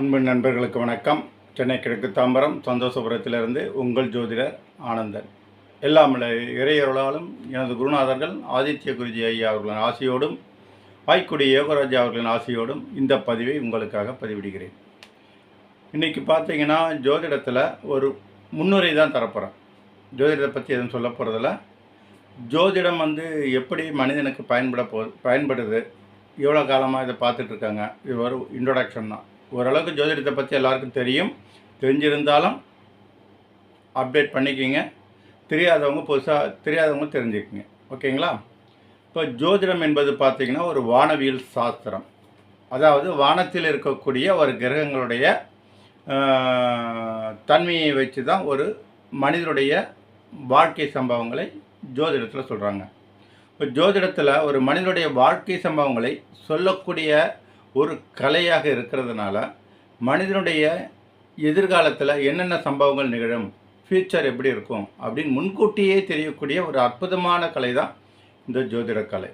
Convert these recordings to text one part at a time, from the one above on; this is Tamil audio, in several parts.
அன்பு நண்பர்களுக்கு வணக்கம். சென்னை கிழக்கு தாம்பரம் சந்தோஷபுரத்திலிருந்து உங்கள் ஜோதிடர் ஆனந்தன். எல்லாம் இறையொருளாலும் இறையருளாலும் எனது குருநாதர்கள் ஆதித்ய குருஜி ஐயா அவர்களின் ஆசையோடும் வாய்க்குடி யோகராஜா அவர்களின் ஆசையோடும் இந்த பதிவை உங்களுக்காக பதிவிடுகிறேன். இன்றைக்கி பார்த்தீங்கன்னா ஜோதிடத்தில் ஒரு முன்னுரை தான் தரப்போகிறேன் ஜோதிடத்தை பற்றி எதுவும் சொல்ல போகிறதில்ல ஜோதிடம் வந்து எப்படி மனிதனுக்கு பயன்பட போ பயன்படுது? எவ்வளோ காலமாக இதை பார்த்துட்ருக்காங்க இது ஒரு இன்ட்ரொடக்ஷன் தான். ஓரளவுக்கு ஜோதிடத்தை பற்றி எல்லாருக்கும் தெரியும். தெரிஞ்சிருந்தாலும் அப்டேட் பண்ணிக்கிங்க. தெரியாதவங்க புதுசாக தெரியாதவங்க தெரிஞ்சுக்குங்க. ஓகேங்களா? இப்போ ஜோதிடம் என்பது பார்த்திங்கன்னா ஒரு வானவியல் சாஸ்திரம். அதாவது வானத்தில் இருக்கக்கூடிய ஒரு கிரகங்களுடைய தன்மையை வச்சு தான் ஒரு மனிதனுடைய வாழ்க்கை சம்பவங்களை ஜோதிடத்தில் சொல்கிறாங்க இப்போ ஜோதிடத்தில் ஒரு மனிதனுடைய வாழ்க்கை சம்பவங்களை சொல்லக்கூடிய ஒரு கலையாக இருக்கிறதுனால மனிதனுடைய எதிர்காலத்தில் என்னென்ன சம்பவங்கள் நிகழும் ஃப்யூச்சர் எப்படி இருக்கும் அப்படின்னு முன்கூட்டியே தெரியக்கூடிய ஒரு அற்புதமான கலை தான் இந்த ஜோதிட கலை.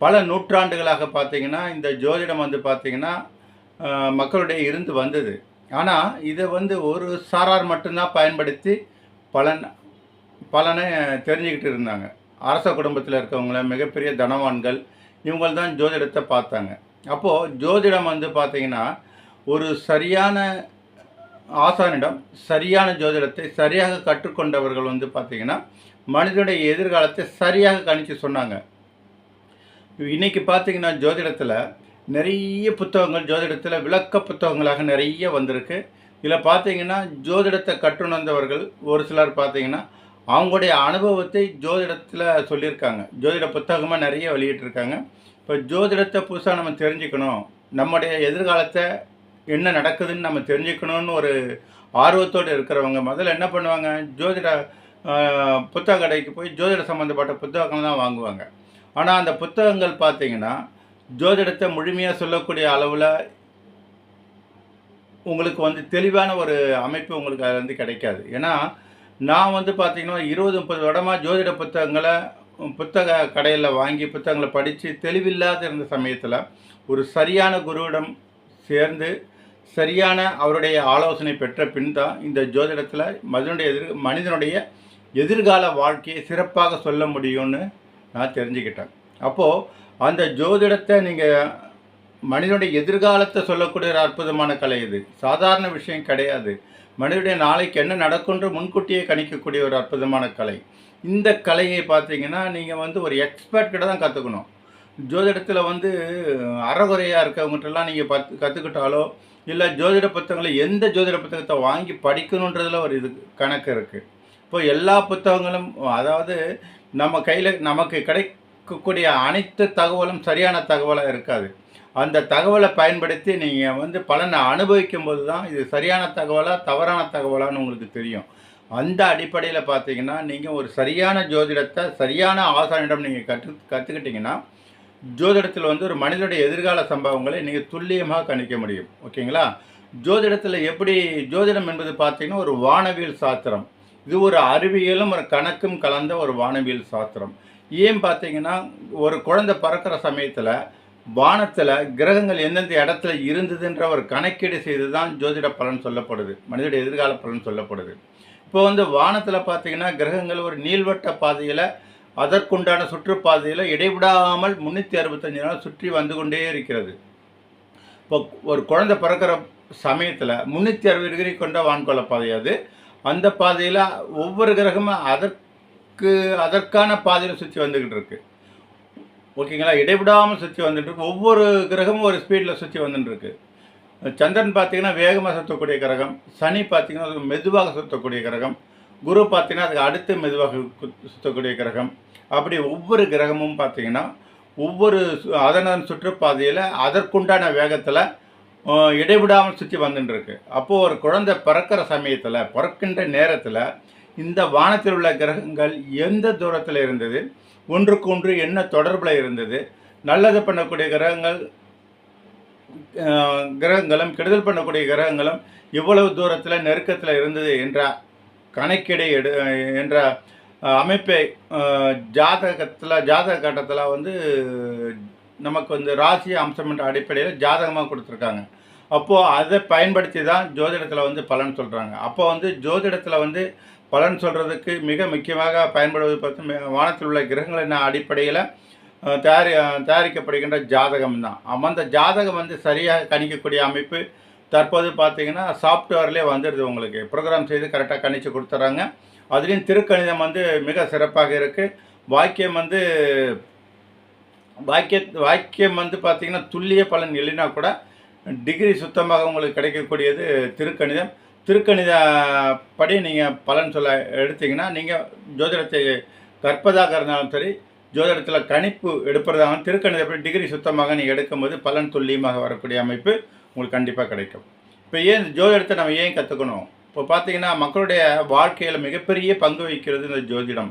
பல நூற்றாண்டுகளாக பார்த்திங்கன்னா இந்த ஜோதிடம் வந்து பார்த்திங்கன்னா மக்களுடைய இருந்து வந்தது. ஆனால் இதை வந்து ஒரு சாரார் மட்டும்தான் பயன்படுத்தி பலன் பலனை தெரிஞ்சுக்கிட்டு இருந்தாங்க. அரச குடும்பத்தில் இருக்கவங்கள மிகப்பெரிய தனவான்கள் இவங்கள் தான் ஜோதிடத்தை பார்த்தாங்க. அப்போது ஜோதிடம் வந்து பார்த்தீங்கன்னா ஒரு சரியான ஆசானிடம் சரியான ஜோதிடத்தை சரியாக கற்றுக்கொண்டவர்கள் வந்து பார்த்தீங்கன்னா மனிதனுடைய எதிர்காலத்தை சரியாக கணித்து சொன்னாங்க. இன்றைக்கி பார்த்தீங்கன்னா ஜோதிடத்தில் நிறைய புத்தகங்கள் ஜோதிடத்தில் விளக்க புத்தகங்களாக நிறைய வந்திருக்கு. இதில் பார்த்தீங்கன்னா ஜோதிடத்தை கற்றுணர்ந்தவர்கள் ஒரு சிலர் பார்த்தீங்கன்னா அவங்களுடைய அனுபவத்தை ஜோதிடத்தில் சொல்லியிருக்காங்க. ஜோதிட புத்தகமாக நிறைய வெளியிட்டிருக்காங்க. இப்போ ஜோதிடத்தை புதுசாக நம்ம தெரிஞ்சுக்கணும். நம்முடைய எதிர்காலத்தை என்ன நடக்குதுன்னு நம்ம தெரிஞ்சுக்கணும்னு ஒரு ஆர்வத்தோடு இருக்கிறவங்க முதல்ல என்ன பண்ணுவாங்க? ஜோதிட புத்தக கடைக்கு போய் ஜோதிட சம்மந்தப்பட்ட புத்தகங்கள் தான் வாங்குவாங்க. ஆனால் அந்த புத்தகங்கள் பார்த்தீங்கன்னா ஜோதிடத்தை முழுமையாக சொல்லக்கூடிய அளவில் உங்களுக்கு வந்து தெளிவான ஒரு அமைப்பு உங்களுக்கு அதில் வந்து கிடைக்காது. ஏன்னா நான் வந்து பார்த்திங்கன்னா இருபது முப்பது வருடமாக ஜோதிட புத்தகங்களை புத்தக கடையில் வாங்கி புத்தகங்களை படித்து தெளிவில்லாத இருந்த சமயத்தில் ஒரு சரியான குருவிடம் சேர்ந்து சரியான அவருடைய ஆலோசனை பெற்ற பின் தான் இந்த ஜோதிடத்தில் மனிதனுடைய எதிர் மனிதனுடைய எதிர்கால வாழ்க்கையை சிறப்பாக சொல்ல முடியும்னு நான் தெரிஞ்சுக்கிட்டேன். அப்போது அந்த ஜோதிடத்தை நீங்கள் மனிதனுடைய எதிர்காலத்தை சொல்லக்கூடிய ஒரு அற்புதமான கலை இது. சாதாரண விஷயம் கிடையாது. மனிதனுடைய நாளைக்கு என்ன நடக்குன்ற முன்கூட்டியே கணிக்கக்கூடிய ஒரு அற்புதமான கலை. இந்த கலையை பார்த்தீங்கன்னா நீங்கள் வந்து ஒரு எக்ஸ்பர்ட் கிட்ட தான் கற்றுக்கணும் ஜோதிடத்தில் வந்து அறகுறையாக இருக்கவங்ககிட்டலாம் நீங்கள் பத்து கற்றுக்கிட்டாலோ இல்லை ஜோதிட புத்தகங்களை எந்த ஜோதிட புத்தகத்தை வாங்கி படிக்கணுன்றதில் ஒரு இது கணக்கு இருக்குது இப்போ எல்லா புத்தகங்களும் அதாவது நம்ம கையில் நமக்கு கிடைக்கக்கூடிய அனைத்து தகவலும் சரியான தகவலாக இருக்காது. அந்த தகவலை பயன்படுத்தி நீங்கள் வந்து பலனை அனுபவிக்கும் போது தான் இது சரியான தகவலாக தவறான தகவலான்னு உங்களுக்கு தெரியும். அந்த அடிப்படையில் பார்த்தீங்கன்னா நீங்கள் ஒரு சரியான ஜோதிடத்தை சரியான ஆசானிடம் நீங்கள் கற்று கற்றுக்கிட்டிங்கன்னா ஜோதிடத்தில் வந்து ஒரு மனிதனுடைய எதிர்கால சம்பவங்களை நீங்கள் துல்லியமாக கணிக்க முடியும். ஓகேங்களா? ஜோதிடத்தில் எப்படி ஜோதிடம் என்பது பார்த்தீங்கன்னா ஒரு வானவியல் சாஸ்திரம் இது ஒரு அறிவியலும் ஒரு கணக்கும் கலந்த ஒரு வானவியல் சாஸ்திரம் ஏன் பார்த்தீங்கன்னா ஒரு குழந்தை பிறக்கிற சமயத்தில் வானத்தில் கிரகங்கள் எந்தெந்த இடத்துல இருந்ததுன்ற ஒரு கணக்கீடு செய்து தான் ஜோதிட பலன் சொல்லப்படுது. மனிதனுடைய எதிர்கால பலன் சொல்லப்படுது. இப்போ வந்து வானத்தில் பார்த்தீங்கன்னா கிரகங்கள் ஒரு நீள்வட்ட பாதையில் அதற்குண்டான சுற்றுப்பாதையில் இடைவிடாமல் முந்நூற்றி அறுபத்தஞ்சு நாள் சுற்றி வந்து கொண்டே இருக்கிறது. இப்போ ஒரு குழந்தை பிறக்கிற சமயத்தில் முந்நூற்றி அறுபது டிகிரி கொண்ட வான்கோள பாதை அது. அந்த பாதையில் ஒவ்வொரு கிரகமும் அதற்கு அதற்கான பாதையில் சுற்றி வந்துக்கிட்டு இருக்கு. ஓகேங்களா? இடைவிடாமல் சுற்றி வந்துட்டு இருக்கு. ஒவ்வொரு கிரகமும் ஒரு ஸ்பீடில் சுற்றி வந்துட்டு இருக்கு. சந்திரன் பார்த்தீங்கன்னா வேகமாக சுற்றக்கூடிய கிரகம். சனி பார்த்தீங்கன்னா அது மெதுவாக சுற்றக்கூடிய கிரகம். குரு பார்த்திங்கன்னா அதுக்கு அடுத்து மெதுவாக சுற்றக்கூடிய கிரகம். அப்படி ஒவ்வொரு கிரகமும் பார்த்தீங்கன்னா ஒவ்வொரு சு- சுற்றுப்பாதையில் அதற்குண்டான வேகத்தில் இடைவிடாமல் சுற்றி வந்துட்டுருக்கு அப்போது ஒரு குழந்தை பிறக்கிற சமயத்தில் பிறக்கின்ற நேரத்தில் இந்த வானத்தில் உள்ள கிரகங்கள் எந்த தூரத்தில் இருந்தது? ஒன்றுக்கு ஒன்று என்ன தொடர்பில் இருந்தது? நல்லது பண்ணக்கூடிய கிரகங்கள் கிரகங்களும் கெடுதல் பண்ணக்கூடிய கிரகங்களும் இவ்வளவு தூரத்தில் நெருக்கத்தில் இருந்தது என்ற கணக்கீடை எடு என்ற அமைப்பை ஜாதகத்தில் ஜாதக கட்டத்தில் வந்து நமக்கு வந்து ராசி அம்சம் என்ற அடிப்படையில் ஜாதகமாக கொடுத்துருக்காங்க. அப்போது அதை பயன்படுத்தி தான் ஜோதிடத்தில் வந்து பலன் சொல்கிறாங்க அப்போ வந்து ஜோதிடத்தில் வந்து பலன் சொல்கிறதுக்கு மிக முக்கியமாக பயன்படுவது பார்த்து வானத்தில் உள்ள கிரகங்கள் என்ன அடிப்படையில் தயாரி தயாரிக்கப்படுகின்ற ஜாதகம் தான் அந்த ஜாதகம் வந்து சரியாக கணிக்கக்கூடிய அமைப்பு தற்போது பார்த்தீங்கன்னா சாஃப்ட்வேர்லேயே வந்துடுது உங்களுக்கு. ப்ரோக்ராம் செய்து கரெக்டாக கணிச்சு கொடுத்துட்றாங்க அதுலேயும் திருக்கணிதம் வந்து மிக சிறப்பாக இருக்குது வாக்கியம் வந்து வாக்கிய வாக்கியம் வந்து பார்த்திங்கன்னா துல்லிய பலன் இல்லைன்னா கூட டிகிரி சுத்தமாக உங்களுக்கு கிடைக்கக்கூடியது திருக்கணிதம். திருக்கணித படி நீங்கள் பலன் சொல்ல எடுத்திங்கன்னா நீங்கள் ஜோதிடத்தை கற்பதாக இருந்தாலும் சரி ஜோதிடத்தில் கணிப்பு எடுப்பதாக திருக்கணிதப்படி டிகிரி சுத்தமாக நீங்கள் எடுக்கும்போது பலன் துல்லியமாக வரக்கூடிய அமைப்பு உங்களுக்கு கண்டிப்பாக கிடைக்கும். இப்போ ஏன் ஜோதிடத்தை நம்ம ஏன் கற்றுக்கணும் இப்போ பார்த்தீங்கன்னா மக்களுடைய வாழ்க்கையில் மிகப்பெரிய பங்கு வகிக்கிறது இந்த ஜோதிடம்.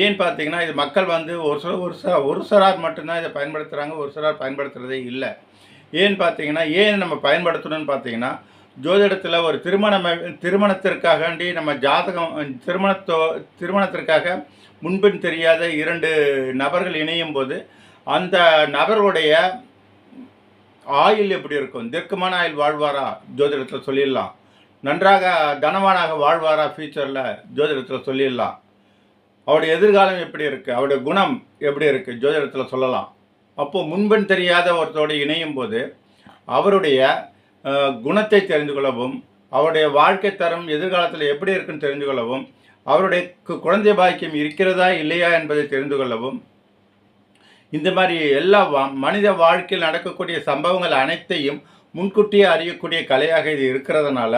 ஏன்னு பார்த்தீங்கன்னா இது மக்கள் வந்து ஒரு சில ஒரு சில ஒரு சிலர் மட்டும்தான் இதை பயன்படுத்துகிறாங்க ஒரு சிலர் பயன்படுத்துகிறதே இல்லை. ஏன்னு பார்த்தீங்கன்னா ஏன் நம்ம பயன்படுத்தணும்னு பார்த்தீங்கன்னா ஜோதிடத்தில் ஒரு திருமணம் திருமணத்திற்காகண்டி நம்ம ஜாதகம் திருமணத்தோ திருமணத்திற்காக முன்பின் தெரியாத இரண்டு நபர்கள் இணையும் போது அந்த நபருடைய ஆயில் எப்படி இருக்கும்? தீர்க்கமான ஆயுள் வாழ்வாரா? ஜோதிடத்தில் சொல்லிடலாம். நன்றாக தனவானாக வாழ்வாரா ஃபியூச்சரில் ஜோதிடத்தில் சொல்லிடலாம். அவருடைய எதிர்காலம் எப்படி இருக்குது அவருடைய குணம் எப்படி இருக்குது ஜோதிடத்தில் சொல்லலாம். அப்போது முன்பின் தெரியாத ஒருத்தரோடு இணையும் போது அவருடைய குணத்தை தெரிந்து கொள்ளவும் அவருடைய வாழ்க்கை தரம் எதிர்காலத்தில் எப்படி இருக்குன்னு தெரிந்து கொள்ளவும் அவருடைய கு- குழந்தை பாக்கியம் இருக்கிறதா இல்லையா என்பதை தெரிந்து கொள்ளவும் இந்த மாதிரி எல்லா வா- மனித வாழ்க்கையில் நடக்கக்கூடிய சம்பவங்கள் அனைத்தையும் முன்கூட்டியே அறியக்கூடிய கலையாக இது இருக்கிறதுனால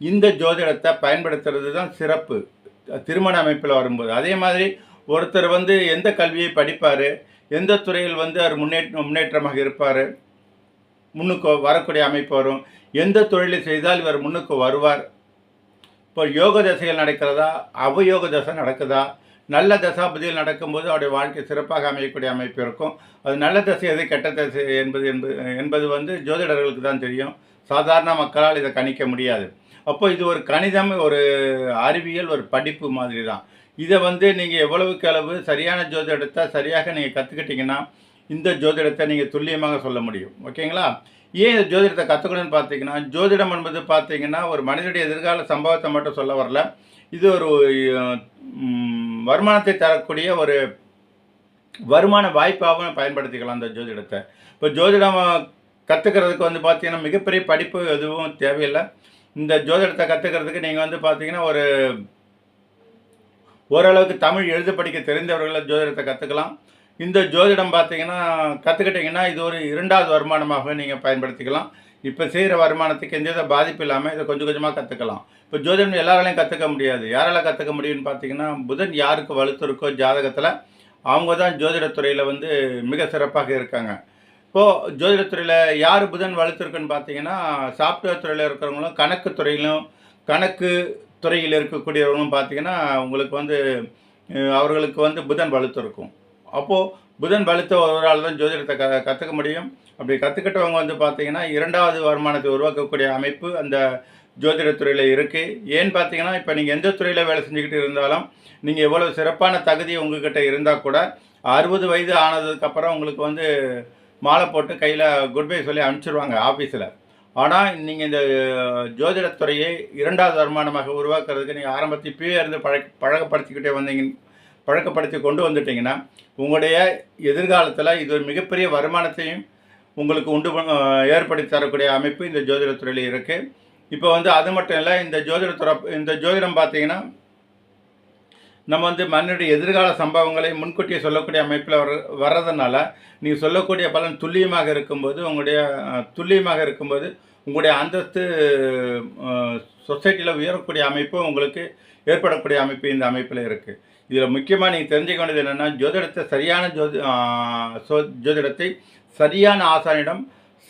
இந்த ஜோதிடத்தை பயன்படுத்துறது தான் சிறப்பு. திருமண அமைப்பில் வரும்போது. அதே மாதிரி ஒருத்தர் வந்து எந்த கல்வியை படிப்பார் எந்த துறையில் வந்து அவர் முன்னேற்ற முன்னேற்றமாக இருப்பார் முன்னுக்கு வரக்கூடிய அமைப்பு வரும் எந்த தொழிலை செய்தால் இவர் முன்னுக்கு வருவார் இப்போ யோக தசைகள் நடக்கிறதா? அவயோக தசை நடக்குதா? நல்ல தசாபதியில் நடக்கும்போது அவருடைய வாழ்க்கை சிறப்பாக அமையக்கூடிய அமைப்பு இருக்கும். அது நல்ல தசை எது கெட்ட தசை என்பது என்பது என்பது வந்து ஜோதிடர்களுக்கு தான் தெரியும். சாதாரண மக்களால் இதை கணிக்க முடியாது. அப்போ இது ஒரு கணிதம் ஒரு அறிவியல் ஒரு படிப்பு மாதிரி தான். இதை வந்து நீங்கள் எவ்வளவுக்கு அளவு சரியான ஜோதிடத்தை சரியாக நீங்கள் கற்றுக்கிட்டிங்கன்னா இந்த ஜோதிடத்தை நீங்கள் துல்லியமாக சொல்ல முடியும். ஓகேங்களா? ஏன் இந்த ஜோதிடத்தை கற்றுக்கணும்னு பார்த்தீங்கன்னா ஜோதிடம் என்பது பார்த்தீங்கன்னா ஒரு மனிதனுடைய எதிர்கால சம்பவத்தை மட்டும் சொல்ல வரல. இது ஒரு வருமானத்தை தரக்கூடிய ஒரு வருமான வாய்ப்பாகவும் பயன்படுத்திக்கலாம் அந்த ஜோதிடத்தை. இப்போ ஜோதிடம் கற்றுக்கிறதுக்கு வந்து பார்த்திங்கன்னா மிகப்பெரிய படிப்பு எதுவும் தேவையில்லை. இந்த ஜோதிடத்தை கற்றுக்கிறதுக்கு நீங்கள் வந்து பார்த்தீங்கன்னா ஒரு ஓரளவுக்கு தமிழ் எழுத படிக்க தெரிந்தவர்களை ஜோதிடத்தை கற்றுக்கலாம் இந்த ஜோதிடம் பார்த்தீங்கன்னா கற்றுக்கிட்டிங்கன்னா இது ஒரு இரண்டாவது வருமானமாக நீங்கள் பயன்படுத்திக்கலாம். இப்போ செய்கிற வருமானத்துக்கு எந்த பாதிப்பு இல்லாமல் இதை கொஞ்சம் கொஞ்சமாக கற்றுக்கலாம் இப்போ ஜோதிடம் எல்லாராலையும் கற்றுக்க முடியாது. யாரால் கற்றுக்க முடியும்னு பார்த்தீங்கன்னா புதன் யாருக்கு வலுத்திருக்கோ ஜாதகத்தில் அவங்க தான் ஜோதிடத்துறையில் வந்து மிக சிறப்பாக இருக்காங்க. இப்போது ஜோதிடத்துறையில் யார் புதன் வலுத்திருக்குன்னு பார்த்தீங்கன்னா சாஃப்ட்வேர் துறையில் இருக்கிறவங்களும் கணக்கு துறையிலும் கணக்கு துறையில் இருக்கக்கூடியவங்களும் பார்த்தீங்கன்னா உங்களுக்கு வந்து அவர்களுக்கு வந்து புதன் வலுத்திருக்கும் அப்போது புதன் பலத்த ஒருவரால் தான் ஜோதிடத்தை க கற்றுக்க முடியும். அப்படி கற்றுக்கிட்டவங்க வந்து பார்த்தீங்கன்னா இரண்டாவது வருமானத்தை உருவாக்கக்கூடிய அமைப்பு அந்த ஜோதிடத்துறையில் இருக்குது ஏன்னு பார்த்தீங்கன்னா இப்போ நீங்கள் எந்த துறையில் வேலை செஞ்சுக்கிட்டு இருந்தாலும் நீங்கள் எவ்வளோ சிறப்பான தகுதி உங்ககிட்ட இருந்தால் கூட அறுபது வயது ஆனதுக்கப்புறம் உங்களுக்கு வந்து மாலை போட்டு கையில் குட் பை சொல்லி அனுப்பிச்சிருவாங்க ஆஃபீஸில் ஆனால் நீங்கள் இந்த ஜோதிடத்துறையை இரண்டாவது வருமானமாக உருவாக்குறதுக்கு நீங்கள் ஆரம்பத்தில் இப்பயே இருந்து பழக பழக்கப்படுத்திக்கிட்டே வந்தீங்க பழக்கப்படுத்தி கொண்டு வந்துட்டிங்கன்னா உங்களுடைய எதிர்காலத்தில் இது ஒரு மிகப்பெரிய வருமானத்தையும் உங்களுக்கு உண்டு ஏற்படுத்தி தரக்கூடிய அமைப்பு இந்த ஜோதிடத்துறையில் இருக்குது இப்போ வந்து அது மட்டும் இல்லை இந்த ஜோதிடத்துறை இந்த ஜோதிடம் பார்த்தீங்கன்னா நம்ம வந்து மண்ணுடைய எதிர்கால சம்பவங்களை முன்கூட்டியே சொல்லக்கூடிய அமைப்பில் வர வர்றதுனால நீங்கள் சொல்லக்கூடிய பலன் துல்லியமாக இருக்கும்போது உங்களுடைய துல்லியமாக இருக்கும்போது உங்களுடைய அந்தஸ்து சொசைட்டியில் உயரக்கூடிய அமைப்பு உங்களுக்கு ஏற்படக்கூடிய அமைப்பு இந்த அமைப்பில் இருக்குது இதில் முக்கியமாக நீங்கள் தெரிஞ்சுக்க வேண்டியது என்னென்னா ஜோதிடத்தை சரியான ஜோதி சோ ஜோதிடத்தை சரியான ஆசானிடம்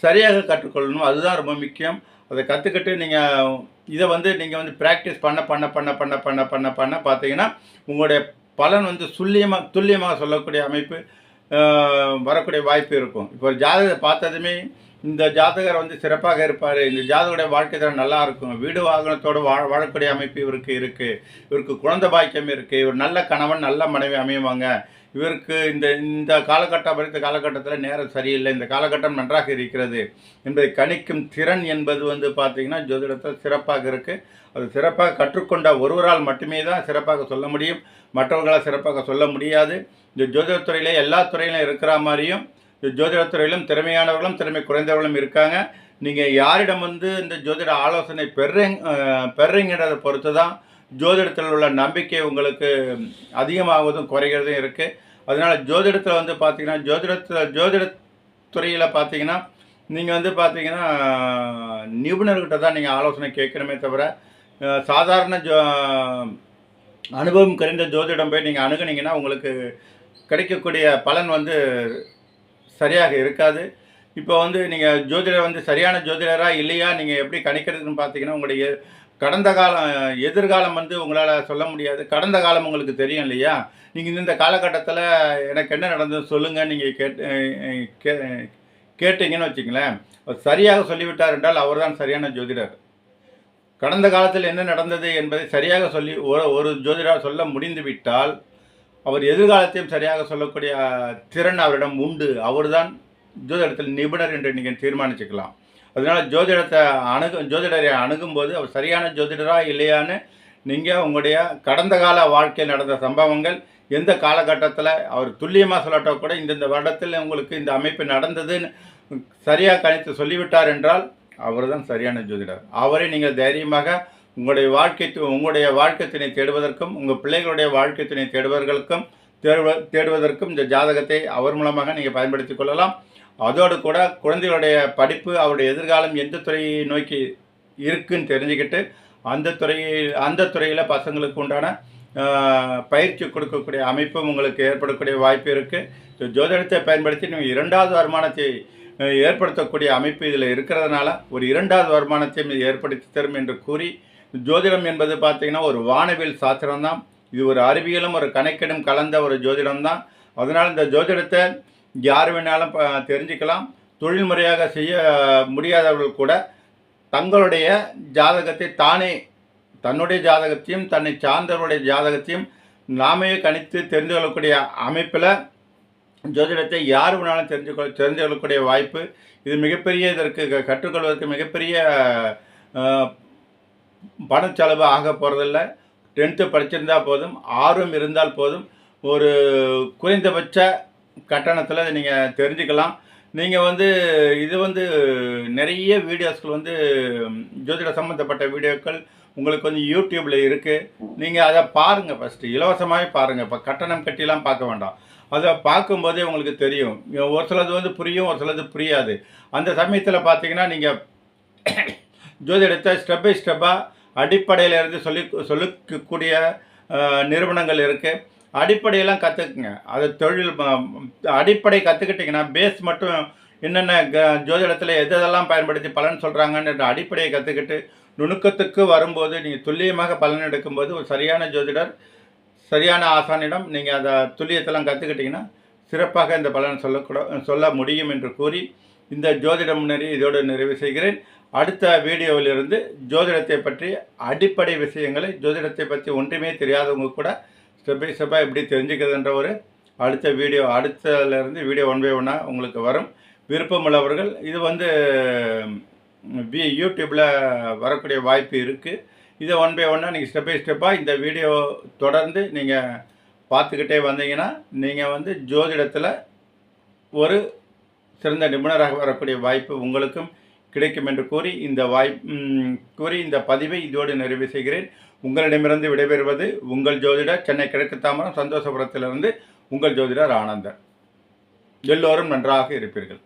சரியாக கற்றுக்கொள்ளணும். அதுதான் ரொம்ப முக்கியம். அதை கற்றுக்கிட்டு நீங்கள் இதை வந்து நீங்கள் வந்து ப்ராக்டிஸ் பண்ண பண்ண பண்ண பண்ண பண்ண பண்ண பண்ண பார்த்தீங்கன்னா உங்களுடைய பலன் வந்து துல்லியமாக துல்லியமாக சொல்லக்கூடிய அமைப்பு வரக்கூடிய வாய்ப்பு இருக்கும். இப்போ ஒரு ஜாதகத்தை பார்த்ததுமே இந்த ஜாதகர் வந்து சிறப்பாக இருப்பார். இந்த ஜாதகருடைய வாழ்க்கை தரம் நல்லா இருக்கும். வீடு வாகனத்தோடு வாழ வாழக்கூடிய அமைப்பு இவருக்கு இருக்குது இவருக்கு குழந்தை பாக்கியம் இருக்குது இவர் நல்ல கணவன் நல்ல மனைவி அமையுவாங்க இவருக்கு இந்த இந்த காலகட்டம் வரைத்த காலகட்டத்தில் நேரம் சரியில்லை. இந்த காலகட்டம் நன்றாக இருக்கிறது என்பதை கணிக்கும் திறன் என்பது வந்து பார்த்திங்கன்னா ஜோதிடத்தில் சிறப்பாக இருக்குது அது சிறப்பாக கற்றுக்கொண்ட ஒருவரால் மட்டுமே தான் சிறப்பாக சொல்ல முடியும். மற்றவர்களால் சிறப்பாக சொல்ல முடியாது. இந்த ஜோதிடத்துறையிலே எல்லா துறையிலும் இருக்கிற மாதிரியும் ஜோதிடத்துறையிலும் திறமையானவர்களும் திறமை குறைந்தவர்களும் இருக்காங்க. நீங்கள் யாரிடம் வந்து இந்த ஜோதிட ஆலோசனை பெறுறீங்க அஹ், பெறுறீங்கிறத பொறுத்து தான் ஜோதிடத்தில் உள்ள நம்பிக்கை உங்களுக்கு அதிகமாகுவதும் குறைகிறதும் இருக்குது அதனால் ஜோதிடத்தில் வந்து பார்த்திங்கன்னா ஜோதிடத்தில் ஜோதிடத்துறையில் பார்த்தீங்கன்னா நீங்கள் வந்து பார்த்தீங்கன்னா நிபுணர்கிட்ட தான் நீங்கள் ஆலோசனை கேட்கணுமே தவிர சாதாரண ஜோ அனுபவம் குறைந்த ஜோதிடம் போய் நீங்கள் அணுகுனீங்கன்னா உங்களுக்கு கிடைக்கக்கூடிய பலன் வந்து சரியாக இருக்காது. இப்போ வந்து நீங்கள் ஜோதிடர் வந்து சரியான ஜோதிடரா இல்லையா? நீங்கள் எப்படி கணிக்கிறதுன்னு பார்த்தீங்கன்னா உங்களுடைய கடந்த காலம் எதிர்காலம் வந்து உங்களால் சொல்ல முடியாது. கடந்த காலம் உங்களுக்கு தெரியும் இல்லையா? நீங்கள் இந்த காலகட்டத்தில் எனக்கு என்ன நடந்தது சொல்லுங்கள் நீங்கள் கேட்டு கே கேட்டீங்கன்னு வச்சுங்களேன் சரியாக சொல்லிவிட்டார் என்றால் அவர்தான் சரியான ஜோதிடர். கடந்த காலத்தில் என்ன நடந்தது என்பதை சரியாக சொல்லி ஒரு ஒரு ஜோதிடர் சொல்ல முடிந்து விட்டால் அவர் எதிர்காலத்தையும் சரியாக சொல்லக்கூடிய திறன் அவரிடம் உண்டு. அவர்தான் ஜோதிடத்தில் நிபுணர் என்று நீங்கள் தீர்மானிச்சுக்கலாம். அதனால ஜோதிடத்தை அணுகு ஜோதிடரை அணுகும்போது அவர் சரியான ஜோதிடரா இல்லையான்னு நீங்கள் உங்களுடைய கடந்த கால வாழ்க்கையில் நடந்த சம்பவங்கள் எந்த காலகட்டத்தில் அவர் துல்லியமாக சொல்லட்டா கூட இந்தந்த வருடத்தில் உங்களுக்கு இந்த அமைப்பு நடந்ததுன்னு சரியாக கணித்து சொல்லிவிட்டார் என்றால் அவர் தான் சரியான ஜோதிடர். அவரை நீங்கள் தைரியமாக உங்களுடைய வாழ்க்கை து- உங்களுடைய வாழ்க்கை துணை தேடுவதற்கும் உங்கள் பிள்ளைகளுடைய வாழ்க்கை துணை தேடுவதற்கும் தேடுவ தேடுவதற்கும் இந்த ஜாதகத்தை அவர் மூலமாக நீங்கள் பயன்படுத்திக் கொள்ளலாம். அதோடு கூட குழந்தைகளுடைய படிப்பு அவருடைய எதிர்காலம் எந்த துறையை நோக்கி இருக்குன்னு தெரிஞ்சுக்கிட்டு அந்த துறையில் அந்த துறையில் பசங்களுக்கு உண்டான பயிற்சி கொடுக்கக்கூடிய அமைப்பும் உங்களுக்கு ஏற்படக்கூடிய வாய்ப்பு இருக்குது ஜோதிடத்தை பயன்படுத்தி நீங்கள் இரண்டாவது வருமானத்தை ஏற்படுத்தக்கூடிய அமைப்பு இதில் இருக்கிறதுனால ஒரு இரண்டாவது வருமானத்தையும் இது ஏற்படுத்தி தரும் என்று கூறி ஜோதிடம் என்பது பார்த்தீங்கன்னா ஒரு வானவியல் சாஸ்திரம் தான் இது ஒரு அறிவியலும் ஒரு கணக்கிடும் கலந்த ஒரு ஜோதிடம் தான் அதனால் இந்த ஜோதிடத்தை யார் வேணாலும் ப- தெரிஞ்சுக்கலாம். தொழில் முறையாக செய்ய முடியாதவர்கள் கூட தங்களுடைய ஜாதகத்தை தானே தன்னுடைய ஜாதகத்தையும் தன்னை சார்ந்தவருடைய ஜாதகத்தையும் நாமே கணித்து தெரிந்து கொள்ளக்கூடிய அமைப்பில் ஜோதிடத்தை யார் வேணாலும் தெரிஞ்சு கொள் தெரிந்து கொள்ளக்கூடிய வாய்ப்பு இது மிகப்பெரிய இதற்கு க- கற்றுக்கொள்வதற்கு மிகப்பெரிய பண பணச்செலவு ஆக போகிறதில்ல டென்த்து படிச்சிருந்தால் போதும். ஆர்வம் இருந்தால் போதும். ஒரு குறைந்தபட்ச கட்டணத்தில் நீங்கள் தெரிஞ்சுக்கலாம். நீங்கள் வந்து இது வந்து நிறைய வீடியோஸ்கள் வந்து ஜோதிட சம்மந்தப்பட்ட வீடியோக்கள் உங்களுக்கு வந்து யூடியூப்பில் இருக்குது நீங்கள் அதை பாருங்கள் ஃபஸ்ட்டு இலவசமாகவே பாருங்கள் இப்போ கட்டணம் கட்டிலாம் பார்க்க வேண்டாம். அதை பார்க்கும்போதே உங்களுக்கு தெரியும். ஒரு சிலது வந்து புரியும் ஒரு சிலது புரியாது. அந்த சமயத்தில் பார்த்தீங்கன்னா நீங்கள் ஜோதிடத்தை ஸ்டெப் பை ஸ்டெப்பாக அடிப்படையிலேருந்து சொல்லி சொல்லிக்கக்கூடிய நிறுவனங்கள் இருக்குது அடிப்படையெல்லாம் கற்றுக்குங்க அது தொழில் அடிப்படை கற்றுக்கிட்டிங்கன்னா பேஸ் மட்டும் என்னென்ன க ஜோதிடத்தில் எதெல்லாம் பயன்படுத்தி பலன் சொல்கிறாங்கன்ற அடிப்படையை கற்றுக்கிட்டு நுணுக்கத்துக்கு வரும்போது நீங்கள் துல்லியமாக பலன் எடுக்கும்போது ஒரு சரியான ஜோதிடர் சரியான ஆசானிடம் நீங்கள் அதை துல்லியத்தெல்லாம் கற்றுக்கிட்டிங்கன்னா சிறப்பாக இந்த பலன் சொல்லக்கூட சொல்ல முடியும் என்று கூறி இந்த ஜோதிடம் முன்னேறி இதோடு நிறைவு செய்கிறேன். அடுத்த வீடியோவிலிருந்து ஜோதிடத்தை பற்றி அடிப்படை விஷயங்களை ஜோதிடத்தை பற்றி ஒன்றுமே தெரியாதவங்க கூட ஸ்டெப் பை ஸ்டெப்பாக எப்படி தெரிஞ்சுக்கிறதுன்ற ஒரு அடுத்த வீடியோ அடுத்ததுலேருந்து வீடியோ ஒன் பை ஒன்னாக உங்களுக்கு வரும். விருப்பமுள்ளவர்கள் இது வந்து வி யூடியூப்பில் வரக்கூடிய வாய்ப்பு இருக்குது இதை ஒன் பை ஒன்னாக நீங்கள் ஸ்டெப் பை ஸ்டெப்பாக இந்த வீடியோ தொடர்ந்து நீங்கள் பார்த்துக்கிட்டே வந்தீங்கன்னா நீங்கள் வந்து ஜோதிடத்தில் ஒரு சிறந்த நிபுணராக வரக்கூடிய வாய்ப்பு உங்களுக்கும் கிடைக்கும் என்று கூறி இந்த வாய் கூறி இந்த பதிவை இதோடு நிறைவு செய்கிறேன். உங்களிடமிருந்து விடைபெறுவது உங்கள் ஜோதிடர் சென்னை கிழக்கு தாமரம் சந்தோஷபுரத்திலிருந்து உங்கள் ஜோதிடர் ஆனந்தர் எல்லோரும் நன்றாக இருப்பீர்கள்.